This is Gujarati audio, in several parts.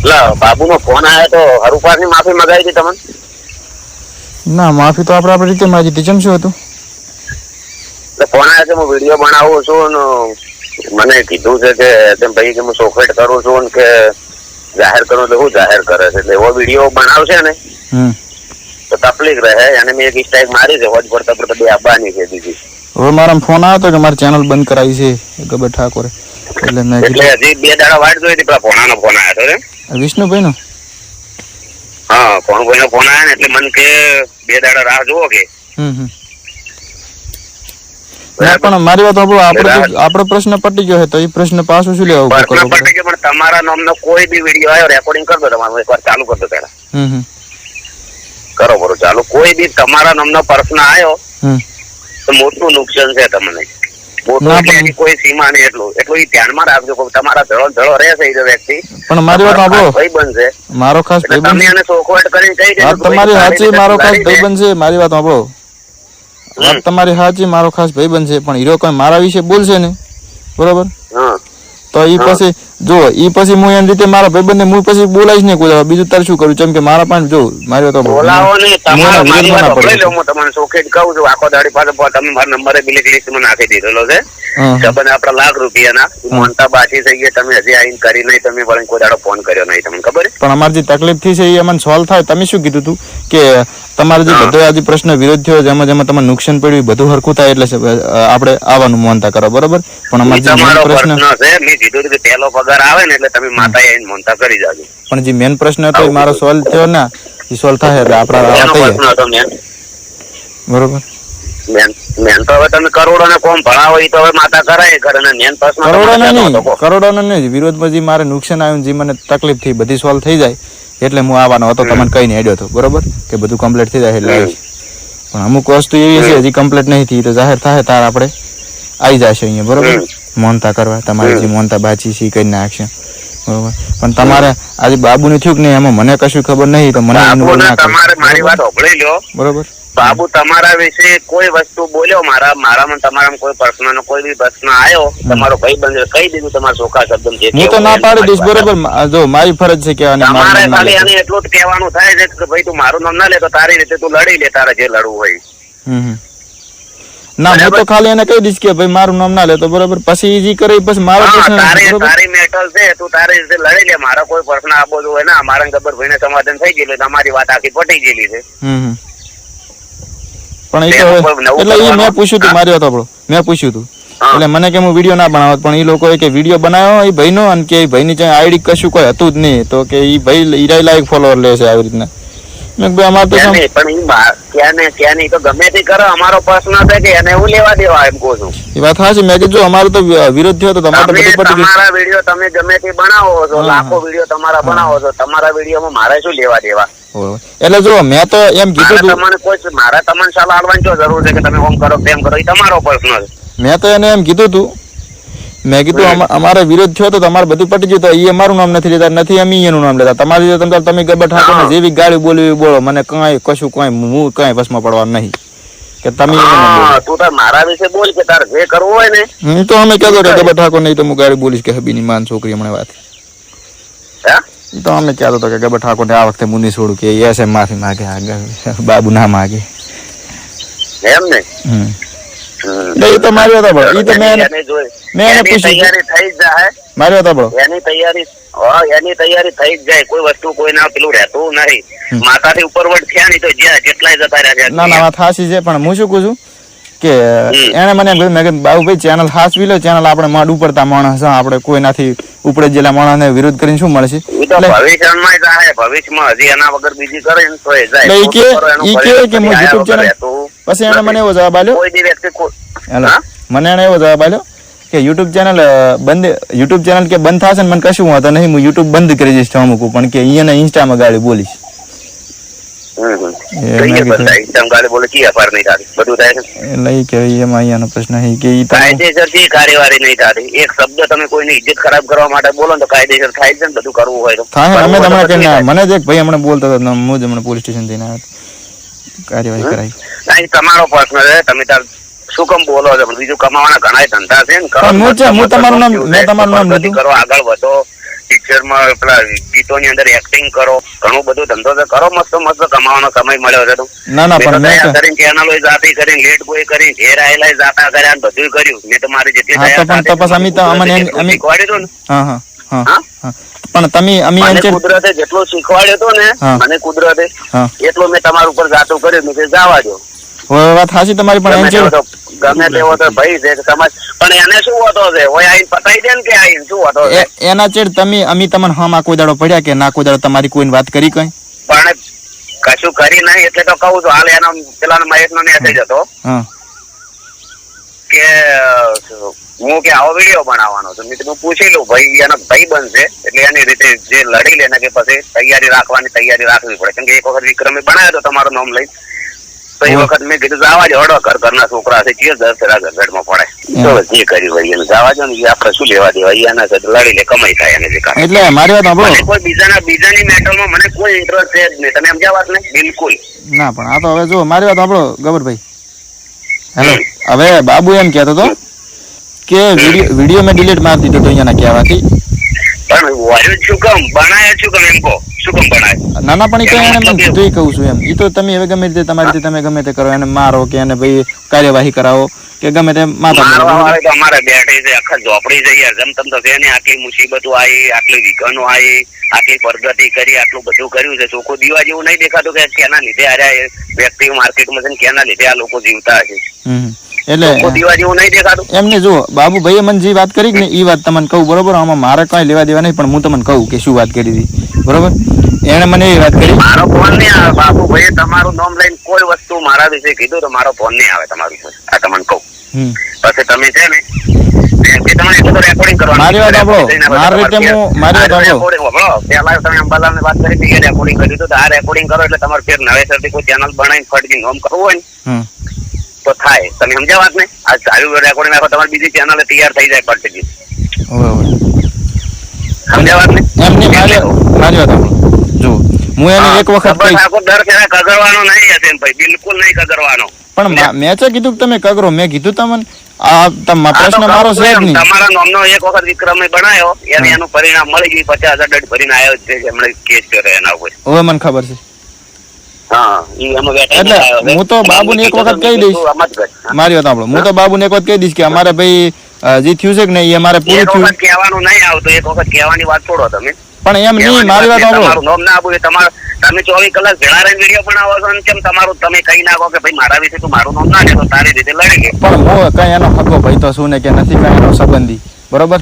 એટલે બાબુનો ફોન આવ્યો તો હરુપાસની માફી મગાવી હતી તમને. ના માફી તો આપણે આપણી રીતે માગી હતી. કેમ શું હતું? એટલે ફોન આવ્યો છે હું વીડિયો બનાવું છું ને મને કીધું છે કે તેમ ભાઈ કે હું સોફેટ કરું છું ને કે જાહેર કરું હું જાહેર કરે છે. એટલે એવો વીડિયો બનાવશે ને તો તકલીફ રહે. અને મેં એક સ્ટ્રાઇક મારી છે હોજ પડતા બે આપવાની છે બીજી. હવે મારા ફોન આવ્યો કે મારી ચેનલ બંધ કરાવી છે. ગબર ઠાકોરે. એટલે મેં એટલે હજી બે દાડા વાટ જોઈ હતી પેલા ફોનાનો ફોન આવ્યો હતો ને વિષ્ણુભાઈ નો હા કોઈનો ફોન આવ્યો ને એટલે મને કે બે દાડા રાહ જુઓ કે. પણ મારી વાત આપણો આપણો પ્રશ્ન પટી ગયો છે તો એ પ્રશ્ન પાછું શું લેવા ઊભો પટી ગયો પણ તમારા નામનો કોઈ બી વીડિયો આવ્યો રેકોર્ડિંગ કરી દો તમારું એકવાર ચાલુ કરી દો પહેલા. હમ હમ. કરો બરો ચાલુ. કોઈ બી તમારા નામનો પ્રશ્ન આવ્યો તો મોટું નુકસાન છે તમને. મોટું ના, એટલે પણ- એની કોઈ સીમા નહીં એટલું. એટલું ધ્યાનમાં રાખજો કે તમારા ધડો ધડો રહેશે એ વ્યક્તિ. પણ મારી વાત સાંભળો. ભાઈ બનશે. મારો ખાસ ભાઈબંધ સોખવટ કરીને કહી તમારી સાચી મારો ખાસ ભાઈબંધ છે. મારી વાત સાંભળો. વાત તમારી સાચી મારો ખાસ ભાઈબંધ છે પણ હીરો કોઈ મારા વિશે બોલશે ને બરોબર? તો એ પછી જો એ પછી હું એમ રીતે મારા ભાઈબંધને હું પછી બોલાવીશ ને કોઈ બીજું તારે શું કરું જેમ કે મારા પણ જો મારી વાત બોલાવો નહીં તમારો મારી વાત પકડી લો હું તમને સોખેટ કહું છું. આખો દાડી પાસે તમે મારા નંબરે બ્લેક લિસ્ટમાં નાખી દીધેલો છે. હા. આપડા લાખ રૂપિયાના. મોનતા બાકી થઈ ગયા તમે હજી આઈને કરી નહીં તમે વળી કોઈ દાડો ફોન કર્યો નહીં તમને ખબર પણ અમારી જે તકલીફ થઈ છે એ અમને સોલ્વ થાય. તમે શું કીધું હતું કે તમારે જે બધો આજે પ્રશ્ન વિરોધ થયો જેમાં જેમાં તમને નુકસાન પડ્યું બધું હરખું થાય એટલે આપણે આવવાનું માનતા કરો બરોબર? પણ અમારે જે મેન પ્રશ્ન છે મેં કીધું કે પહેલો પગાર આવે ને એટલે તમે માતા આઈને માનતા કરી જાજો. પણ જે મેન પ્રશ્ન હતો એ મારો સોલ્વ થયો ને એ સોલ્વ થાય એટલે આપણા આવા મેન બરોબર? મેન મેન તો હવે તમે કરોડો ને કોમ ભણાવો તો હવે માતા કરાય કરે ને મેન પ્રશ્ન કરોડો ને નહીં. કરોડો નહીં વિરોધમાં જે મારે નુકસાન આવ્યું જે મને તકલીફ થઈ બધી સોલ્વ થઈ જાય એટલે હું આવવાનો હતો તમને કઈ નહીં હેડ્યો હતો બરોબર? કે બધું કમ્પ્લીટ થઈ જાય એટલે પણ અમુક વસ્તુ એવી છે હજી કમ્પ્લીટ નહીં થઈ તો જાહેર થાય તાર આપણે આવી જશે અહીંયા બરોબર? મોનતા કરવા તમારે જે મોનતા બાચી છે કરી નાખશે બરોબર? પણ તમારે આજે બાબુને થયું કે નહીં એમાં મને કશું ખબર નહીં તો મને અનુભવ ના. તમારે મારી વાત બરોબર? બાબુ તમારા વિશે કોઈ વસ્તુ બોલ્યો? મારા મારામાં તમારામાં કોઈ પ્રશ્નનો કોઈ બી પ્રશ્ન આવ્યો તમારો ભાઈ બંધ કઈ દીધું તમારા ચોખા શબ્દ જે હું તો ના પાડી દઈશ બરોબર. જો મારી ફરજ છે કે તમારે ખાલી. એને એટલું જ કહેવાનું થાય છે કે ભાઈ તું મારું નામ ના લે તો તારી રીતે તું લડી લે તારે જે લડવું હોય. ના હું તો ખાલી એને કહી દઈશ કે ભાઈ મારું નામ ના લેતો બરોબર? પછી ઈજી કરે પછી મારો પ્રશ્ન તારી તારી મેટલ છે તું તારી રીતે લડી લે મારો કોઈ પ્રશ્ન આપવો હોય ના મારા ગબ્બર ભાઈને સમાધાન થઈ ગયેલું તમારી વાત આખી પટી ગયેલી છે. હમ. પણ એ તો એટલે એ મેં પૂછ્યું હતું માર્યો મારી વાત સાંભળો મેં પૂછ્યું હતું એટલે મને કે હું વીડિયો ના બનાવત પણ એ લોકો કે વીડિયો બનાવ્યો એ ભાઈનો અને કે ભાઈની આઈડી કશું કોઈ હતું જ નહીં. તો કે એ ભાઈ ઈરાઈ લાયક ફોલોઅર લે છે આવી રીતના. અમારે તો નહીં, પણ ક્યાં ને ક્યાં નહીં તો ગમે તે કરો અમારો પ્રશ્ન છે કે એને હું લેવા દેવા એમ કહું છું. એ વાત સાચી મેં કીધું અમારો તો વિરોધ થયો તો તમારે બધું પતી તમારા વીડિયો તમે ગમે તે બનાવો છો લાખો વીડિયો તમારા બનાવો છો તમારા વિડીયોમાં મારે શું લેવા દેવા? એટલે જો મેં તો એમ કીધું તમને કોઈ મારા તમને સલાહ આલવાની જરૂર છે કે તમે ઓમ કરો તેમ કરો એ તમારો પ્રશ્ન છે. મેં તો એને એમ કીધું હતું મેં કીધું અમારે વિરોધ થયો તો તમારે બધું પટી ગયું તો એ અમારું નામ નથી લેતા નથી અમે એનું નામ લેતા. તમારી તમે તમે ગબર ઠાકોરને હા. જેવી ગાડી બોલવી બોલો મને કઈ કશું કઈ હું કઈ વસમાં પડવાનું નહીં. કે તમે. હા તું તાર મારા વિશે બોલ કે તાર જે કરવું હોય ને. હું તો અમે કહેતો કે ગબર ઠાકોર નહીં તો હું ગાડી બોલીશ કે હબીની માન છોકરી હમણાં વાત. તો અમે કહેતો હતો કે ગબર ઠાકોર આ વખતે મુની છોડું કે એ એમ માફી માગે આગળ બાબુ ના માગે. એમ ને? હમ. હમ. તો મારી વાત સાંભળો. એ તો મેં મેં એને પૂછ્યું. તૈયારી થઈ જ જાય મારી વાત સાંભળો એની તૈયારી એની તૈયારી થઈ જ જાય. કોઈ વસ્તુ કોઈ ના પેલું રહેતું નહીં. ઉપર ઉપરવટ થયા નહીં તો જ્યાં જેટલાય જતા રહ્યા છે ના ના વાત હાસી છે પણ હું શું કહું છું કે એને મને એમ કહ્યું મેં કીધું બાબુભાઈ ચેનલ હાસવી લો ચેનલ આપણે માંડ ઉપડતા માણસ આપણે કોઈનાથી ઉપડે જેલા માણસને વિરોધ કરીને શું મળશે? ભવિષ્યમાં જાય ભવિષ્યમાં હજી એના વગર બીજી કરે ને તો એ જાય. ઈ કે- શું કરો એનું ઈ કે કે હું આયા YouTube વગર channel- રહેતું પછી એને મને એવો જવાબ આલ્યો કોઈ વ્યક્તિ હેલો મને એને એવો જવાબ આલ્યો કે યુટ્યુબ ચેનલ બંધ યુટ્યુબ ચેનલ કે બંધ થશે ને મને કશું વાંધો નહીં હું યુટ્યુબ બંધ કરી દઈશ અમુક પણ કે અહીંયા ઇન્સ્ટામાં ગાડી બોલીશ. કાર્યવાહી થતી એક શબ્દ તમે કોઈની ઇજ્જત ખરાબ કરવા માટે બોલો તો કાયદેસર થાય છે ને બધું કરવું હોય તો. મને જ એક ભાઈ હમણાં બોલતો હતો હું જ હમણાં પોલીસ સ્ટેશન જઈને આવ્યો કાર્યવાહી કરાવી તમારો પ્રશ્ન છે તમે તાર શું કમ બોલો છો? બીજું કમાવાના ઘણા ધંધા છે ને તમારું નામ- મેં તમારું નામ આગળ વધો. પિક્ચરમાં પેલા ગીતો ગીતોની અંદર એક્ટિંગ કરો ઘણું બધું ધંધો તો કરો મસ્ત મસ્ત કમાવાનો સમય મળ્યો છે ના ના પણ મેં કરીને ચેનલો જાતે કરીને લેટ કોઈ કરીને ઘેર આયેલા જાતા કર્યા ને બધું કર્યું. મેં તો મારી જેટલી હા, તો પણ તપાસ અમે તો અમને અમે- શીખવાડ્યું ને. હા હા હા પણ તમે અમે મને કુદરતે જેટલું શીખવાડ્યો તો ને. મને કુદરતે એટલો મેં તમારા ઉપર જાતું કર્યું. મેં જવા દો વાત હાચી તમારી પણ એમ છે ગમે તેવો તો ભાઈ છે કે પણ એને શું હોતો છે? ઓય આઈને પતાઈ દે ને કે આઈને શું હોતો છે? એના ચેડ તમે અમે તમને હમાં કોઈ દાડો પડ્યા કે ના કોઈ દાડો તમારી કોઈને વાત કરી કઈ? પણ કશું કરી નહીં એટલે તો કહું છું હાલ એનો પેલા મહેશ નો મેસેજ હતો. કે હું કે આવો વીડિયો બનાવવાનો છું. મેં કીધું પૂછી લઉં ભાઈ એનો ભાઈ બનશે એટલે એની રીતે જે લડી લે ને કે પછી તૈયારી રાખવાની તૈયારી રાખવી પડે. કેમ કે એક વખત વિક્રમે બનાવ્યો તો તમારું નામ લઈ તો એ વખત મેં કીધું જવા જ હડો ઘર ઘરના છોકરા છે જે દર ફેરા ગરગડમાં પડે. તો જે કર્યું હોય એને જવા દો ને એ આપણે શું લેવા દેવા? એના સાથે લડી લે કમાઈ થાય એને જે એટલે મારી વાત સાંભળો. કોઈ બીજાના બીજાની મેટરમાં મને કોઈ ઇન્ટરેસ્ટ છે જ નહીં. તમે સમજ્યા વાત ને? બિલકુલ. ના પણ આ તો હવે જો મારી વાત સાંભળો ગબરભાઈ. હેલો. હવે બાબુ એમ કહેતો હતો કે વીડિયો મેં ડિલીટ મારી દીધો તો અહીંયાના કહેવાથી. પણ વાયુ શું કમ? બનાય શું કમ એમ કહો? શું કામ બનાય ના ના પણ ઈ એને. જોઈ કહું છું એમ. એ તો તમે હવે ગમે તે તમારી રીતે તમે ગમે તે કરો એને મારો કે એને ભાઈ કાર્યવાહી કરાવો કે ગમે તે માતા અમારે બેઠી છે આખા ઝોપડી છે યાર. જેમ તમ તો છે ને આટલી મુસીબતો આવી આટલી વિઘનો આવી આટલી પ્રગતિ કરી આટલું બધું કર્યું છે. ચોખ્ખું દીવા જેવું નહીં દેખાતું કે કેના લીધે આ વ્યક્તિ માર્કેટમાં છે ને કેના લીધે આ લોકો જીવતા હશે. એટલે એમને જુઓ બાબુભાઈએ મને જે વાત કરી ને એ વાત તમને કહું બરોબર? આમાં મારે કઈ લેવા દેવા નહીં પણ હું તમને કહું કે શું વાત કરી હતી. બરોબર? એણે મને એ વાત કરી. મારો ફોન નહીં આવે બાપુ ભાઈ તમારું નામ લઈને કોઈ વસ્તુ મારા વિશે કીધું તો મારો ફોન નહીં આવે તમારું આ તમને કહું. પછી તમે છે ને મારી વાત સાંભળો. મારી રીતે હું- મારી વાત આ સાંભળો. પહેલા તમે અંબાલાલની વાત કરી હતી, રેકોર્ડિંગ કર્યું હતું તો આ રેકોર્ડિંગ કરો એટલે તમારે ફેર નવેસરથી કોઈ ચેનલ બનાવીને ફટકી નોમ કરવું હોય ને તો થાય. તમે સમજ્યા વાત ને? આ ચાલુ રેકોર્ડિંગ નાખો તમારી બીજી ચેનલ તૈયાર થઈ જાય ફટકી હવે હવે. સમજ્યા વાત ને? એમની મારી મારી વાત સાંભળો હું એને એક વખત કહીશ. દર ફેરા કગરવાનો નહીં હશે ભાઈ. બિલકુલ નહીં કગરવાનો. પણ મેં છે કીધું તમે કગરો મેં કીધું તમને આ તમ- પ્રશ્ન મારો છે જ કહું છું. એમ, નહીં. તમારા નામનો એક વખત વિક્રમે બનાવ્યો એને એનું પરિણામ મળી ગયું પચાસ હજાર દંડ ભરીને આવ્યો છે એમણે કેસ કર્યો એના ઉપર. હવે મને ખબર છે. એટલે હું તો બાબુને એક વખત કહી દઈશ. મારી વાત સાંભળો. હું તો બાબુને એક વખત કહી દઈશ કે અમારે ભાઈ જે થયું છે કે નહીં એ અમારે પૂરું થયું. કહેવાનું નહીં આવતું એક વખત કહેવાની વાત છોડો તમે. પણ એમ નહીં મારી વાત સાંભળો. નામ ના આપું તમારું તમે ચોવીસ કલાક ભેળા રહીને વીડિયો બનાવો છો ને કેમ તમારું તમે કહી નાખો કે ભાઈ મારા વિશે તું મારું નામ ના લે તો તારી રીતે લડી. લે પણ હું કઈ એનો હકો ભાઈ તો શું ને કે નથી કઈ એનો સંબંધી. બરોબર?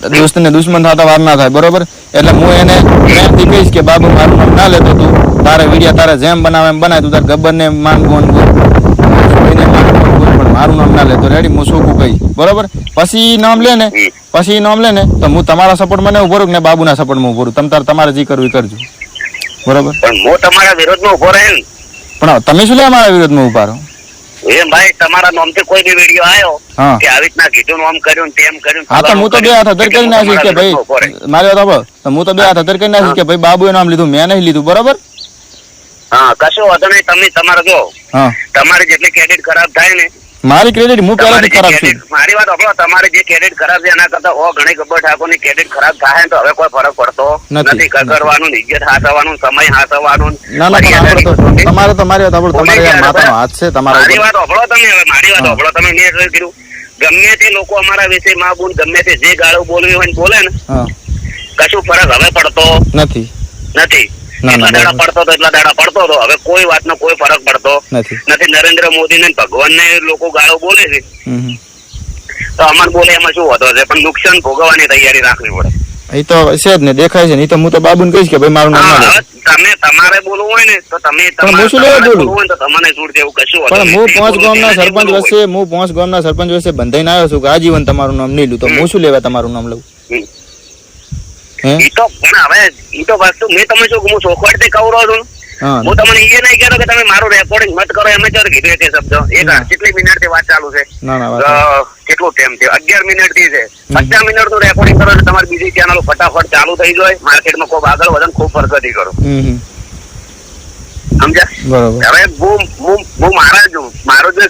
દોસ્ત ને દુશ્મન થતા વાર ના થાય બરોબર? એટલે હું એને પ્રેમથી કહીશ કે બાબુ મારું નામ ના લેતો તું. તારે વિડીયા તારે જેમ બનાવે એમ બનાય તું. તારે ગબ્બરને માન ગોન માન ગોન પણ મારું નામ ના લેતો. રેડી હું શું કહીશ. બરોબર? પછી નામ લે ને પછી નામ લે ને તો હું તમારા સપોર્ટ મને ઊભો ને બાબુના સપોર્ટમાં ઊભો તમ તારે તમારે જે કરવું એ કરજો. બરોબર? પણ હું તમારા વિરોધમાં ઊભો રહે પણ તમે શું લે અમારા વિરોધમાં ઊભા રહો? એમ ભાઈ તમારા નામથી કોઈ બી વીડિયો આવ્યો કે આવી રીતના કીધું આમ કર્યું તેમ કર્યું હા તો હું તો બે હાથ અધર કરી નાખીશ કે ભાઈ મારી વાત તો હું તો બે હાથ અધર કરી નાખીશ કે ભાઈ બાબુએ નામ લીધું મેં નહીં લીધું બરોબર? હા કશો વાંધો નહીં તમે તમારે જો. તમારે જેટલી ક્રેડિટ ખરાબ થાય ને મારી ક્રેડિટ હું પહેલાથી ખરાબ છે. મારી વાત સાંભળો તમારે જે ક્રેડિટ ખરાબ છે એના કરતા ઓ ઘણી ગબ્બર ઠાકોરની ક્રેડિટ ખરાબ થાય તો હવે કોઈ ફરક પડતો નથી. કરવાનું ઇજ્જત હાથવાનું સમય હાથવાનું ના ના આપણે તો તમારે તો મારી વાત સાંભળો તમારે માતાનો હાથ છે તમારા મારી વાત સાંભળો તમે હવે મારી વાત હા. તમે મેં શું કીધું? ગમે તે લોકો અમારા વિશે માં બોલ ગમે તે જે ગાળો બોલવી હોય ને બોલે ને કશું ફરક હવે પડતો નથી. નથી. એટલા દાડા પડતો હતો એટલા દાડા પડતો હતો. હવે કોઈ વાતનો કોઈ ફરક પડતો નથી. નરેન્દ્ર મોદી ને ભગવાન ને લોકો ગાળો બોલે છે. તો અમન બોલે એમાં શું હોતો છે? પણ નુકસાન ભોગવવાની તૈયારી રાખવી પડે. એ તો છે જ ને દેખાય છે ને. તો હું તો બાબુને કહીશ કે ભાઈ મારું નામ ના તમે તમારે બોલવું હોય ને તો તમે પણ હું શું? બોલવું હોય ને તો તમને છૂટ દેવું કશું પણ હું પાંચ ગામના સરપંચ વચ્ચે હું પાંચ ગામના સરપંચ વચ્ચે બંધાઈને આવ્યો છું કે આજીવન તમારું નામ નહીં લઉં તો હું શું લેવા તમારું નામ લઉં? હમ. તો પણ હવે એ તો વસ્તુ મેં તમે શું હું ચોખવટથી કહું રહ્યો છું. હું. તમને એ નહીં કહેતો કે તમે મારું રેકોર્ડિંગ મત કરો એમ જ કીધું એક શબ્દ. એક કેટલી મિનિટથી વાત ચાલુ છે? કેટલું ટાઈમ થયો? અગિયાર મિનિટથી છે મિનિટનું રેકોર્ડિંગ કરો એટલે તમારી બીજી ચેનલો ફટાફટ ચાલુ થઈ જાય. માર્કેટમાં ખૂબ આગળ વધે ખૂબ પ્રગતિ કરો. સમજ્યા? હવે હું હું મારા જ મારું જે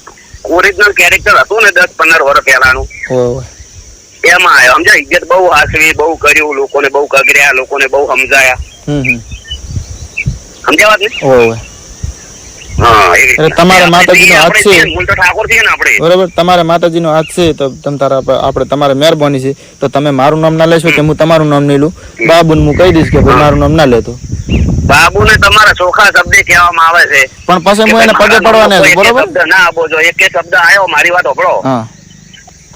ઓરિજિનલ કેરેક્ટર હતું ને દસ પંદર વર્ષ પહેલાનું. એમાં આવ્યો. સમજા ઇજ્જત બહુ હાસવી બહુ કર્યું લોકોને બહુ કગર્યા લોકોને બહુ સમજાયા. વાત ને? તમારા ને હાથ છે તો તમ તારા આપણે તમારે મહેરબાની છે. તો તમે મારું નામ ના લેશો કે હું તમારું નામ નહીં લઉં? બાબુ હું કહી દઈશ કે મારું નામ ના લેતો બાબુને તમારા ચોખા શબ્દે કહેવામાં આવે છે. પણ પછી હું એને પગે પડવાને બરોબર? ના આપો જો એક શબ્દ આવ્યો મારી વાત સાંભળો હા.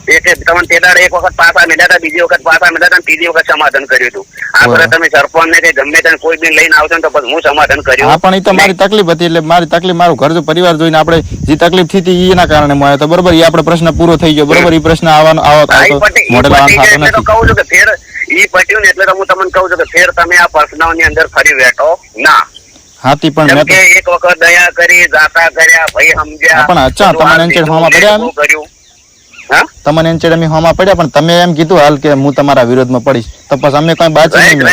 એક તમને તે દાડે એક વખત પાછા મેળ્યા હતા બીજી વખત પાછા મેળ્યા હતા ત્રીજી વખત સમાધાન કર્યું હતું. આ બધા તમે સરપંચ ને કે ગમે તેને કોઈ બી લઈને આવશો તો પછી હું સમાધાન હા પણ એ તો મારી તકલીફ હતી એટલે મારી તકલીફ મારું ઘર જો પરિવાર જોઈને આપણે જે તકલીફ થઈ હતી એના કારણે હું આવ્યો તો બરોબર એ આપણે પ્રશ્ન પૂરો થઈ ગયો. બરોબર એ પ્રશ્ન આવવાનો આવતો એટલે તો નથી. કહું છું કે ફેર એ પટ્યું ને એટલે તો હું તમને કહું છું કે ફેર તમે આ પર્સનાવની અંદર ફરી બેઠો ના. હાથી પણ મેં એક વખત દયા કરી જાતા કર્યા ભાઈ સમજ્યા. પણ અચ્છા, તમારે છે હોમાં પડ્યા કર્યું. તમને એમ અમે હોમાં પડ્યા પણ તમે એમ કીધું હાલ કે હું તમારા વિરોધમાં પડીશ. તો પછી અમે કઈ બાજી નહીં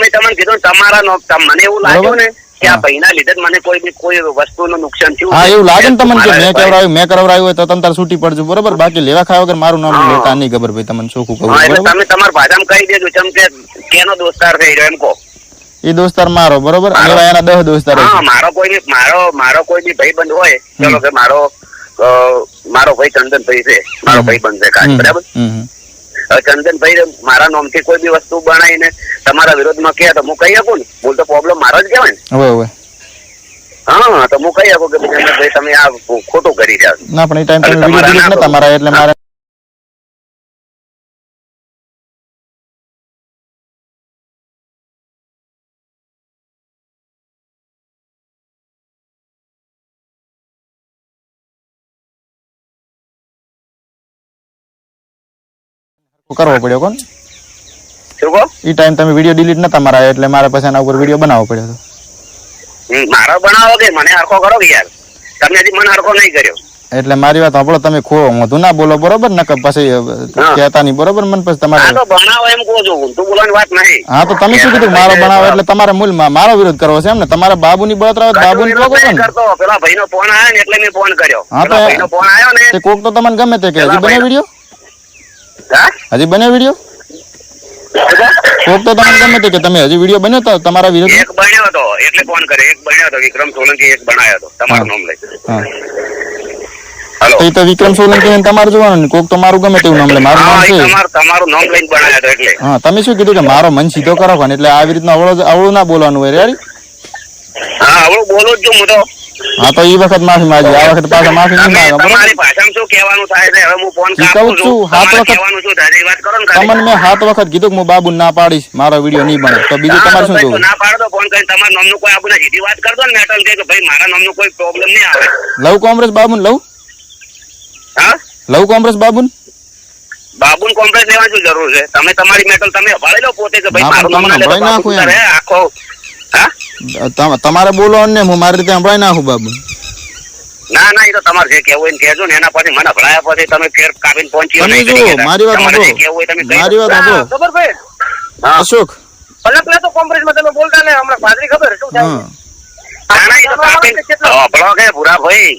મેં તમને કીધું તમારા મને એવું લાગ્યું ને કે આ ભાઈના લીધે મને કોઈ કોઈ વસ્તુનું નુકસાન થયું હા એવું લાગે ને તમને કે મેં કરાવ્યું મેં કરાવરાયું હોય તો તમે તાર છૂટી પડજો બરોબર? બાકી લેવા ખાવા વગર મારું નામ. લેતા નહીં ખબર ભાઈ તમને શું કહું તમે તમારા ભાષામાં કહી દેજો ચમ કે કેનો દોસ્તાર થઈ રહ્યો એમ કહો. એ દોસ્તાર મારો બરોબર. એના દસ દોસ્તાર મારો કોઈ મારો મારો કોઈ બી ભાઈબંધ હોય ચલો કે મારો મારો ભાઈ ચંદનભાઈ છે. મારો ભાઈ બનશે છે બરાબર? ચંદનભાઈ મારા નામથી કોઈ બી વસ્તુ બનાવીને તમારા વિરોધમાં કહે તો હું કહી શકું ને? બોલ તો પ્રોબ્લેમ મારો જ કહેવાય ને. હા તો હું કહી શકું કે ભાઈ ચંદનભાઈ તમે આ ખોટું કરી રહ્યા ના પણ એ ટાઈમ તમે વીડિયો તમારા ડિલીટ નતા મારા એટલે મારે કરવો પડ્યો કોણ? શું કહો એ ટાઈમ તમે વીડિયો ડિલીટ નતા મારા એટલે મારા પાસે એના ઉપર વીડિયો બનાવવો પડ્યો હતો. મારો બનાવો કે મને હરખો કરો કે યાર? તમે હજી મને હરખો નહીં કર્યો. એટલે મારી વાત સાંભળો તમે ખો મોઢું ના બોલો બરોબર? ને પછી કહેતા નહીં બરોબર? મને પછી તમારે બનાવો એમ કહું છું તું બોલવાની વાત નહીં. હા તો તમે શું કીધું? મારો બનાવો એટલે તમારે મૂલ મારો વિરોધ કરવો છે એમ ને? તમારે બાબુની બળતરા હોય તો બાબુને કશું કહો વિરોધ ને? પેલા ફોન આવ્યો ને એટલે મેં ફોન કર્યો. હા તો પેલા ફોન આવ્યો ને કોક તો તમને ગમે તે કે હજી બને વીડિયો હા હજી બને વીડિયો કોક તો તમને ગમે તે કે તમે હજી વીડિયો બન્યો તો તમારા વિરોધ? એક બન્યો હતો એટલે ફોન કરે. એક બન્યો હતો વિક્રમ સોલંકી એક બનાયો હતો તમારું નામ લઈ હેલો. તો વિક્રમ સોલંકી ને તમારે જોવાનું ને કોક તો મારું ગમે તેવું નામ લે. મારું નામ હા છે. તમારું તમારું નામ લઈને બનાવ્યો હતો એટલે. હા તમે શું કીધું કે મારો મન સીધો કરો એટલે આવી રીતના અવળો અવળું ના બોલવાનું હોય. રેડી હા હવે બોલું જ જો હું તો. હા તો ઈ વખત માફી માંગી આ વખત પાછા માફી નહીં માંગો તમારી ભાષામાં શું કહેવાનું થાય છે? હવે હું ફોન કાપું છું. છું, હાથ વખત- કહેવાનું થાય એ વાત કરો ને તમને મેં હાથ વખત કીધું કે હું બાબુ ના પાડીશ મારો વિડિયો નહીં બને. તો બીજું તમારે શું જોવું? ના પાડો ફોન કરી તમારા નામનું કોઈ આપણને સીધી વાત કરજો ને મેટલ કે ભાઈ મારા નામનું કોઈ પ્રોબ્લેમ નહીં આવે. લવ કોંગ્રેસ બાબુન લવ? હા? લવ કોંગ્રેસ બાબુન? બાબુન કોમ્પ્લેક્સ લેવાની શું જરૂર છે? તમે તમારી મેટલ તમે અભાળી લો પોતે કે ભાઈ ના, મારું નામ ના બાબુ તારે આખો તમારે બોલો ને હું મારી રીતે સંભળાઈ નાખું બાબુ. ના ના એ તો તમારે જે કેવું હોય કેજો ને એના પછી મને ભળાયા પછી તમે ફેર કાપીને પહોંચી તમે જુઓ, મારી વાત સાંભળો. મારી વાત સાંભળો. ખબર ભાઈ હા. અશોક. પલકને તો કોમ્પ્રેસમાં તમે બોલતા ને હમણાં પાદરી ખબર શું થાય? ના, ના, એ તો કાપીને- હભળો કે ભૂરા ભાઈ.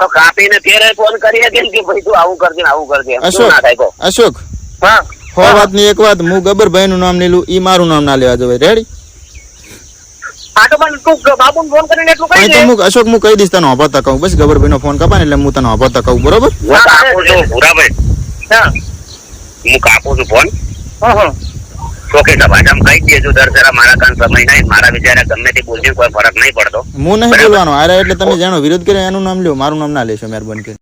તો કાપીને ફેર ફોન કરીએ કે કે ભાઈ તું આવું કરજે આવું કરજે અશોક અશોક. હા. હો વાતની એક વાત હું ગબ્બરભાઈ નું નામ લીલું ઈ મારું નામ ના લેવા જવાય રેડી અશોક હું કહી દઈશ તને વાપરતા કહું. બસ ગબ્બરભાઈ નો ફોન કપાય એટલે હું તને વાપરતા કહું. બરોબર? હું કાપું છું ભૂરા ભાઈ હા હું કાપું છું ફોન હા હા. ચોકે ભાષામાં કહી જ દેજો દર જરા મારા કાન સમય નહીં મારા વિચારે ગમે તે બોલજો કોઈ ફરક નહીં પડતો. હું નહીં બોલવાનો. અરે એટલે તમે જાણો વિરોધ કર્યો એનું નામ લ્યો મારું નામ ના લેશો મહેરબાની કરી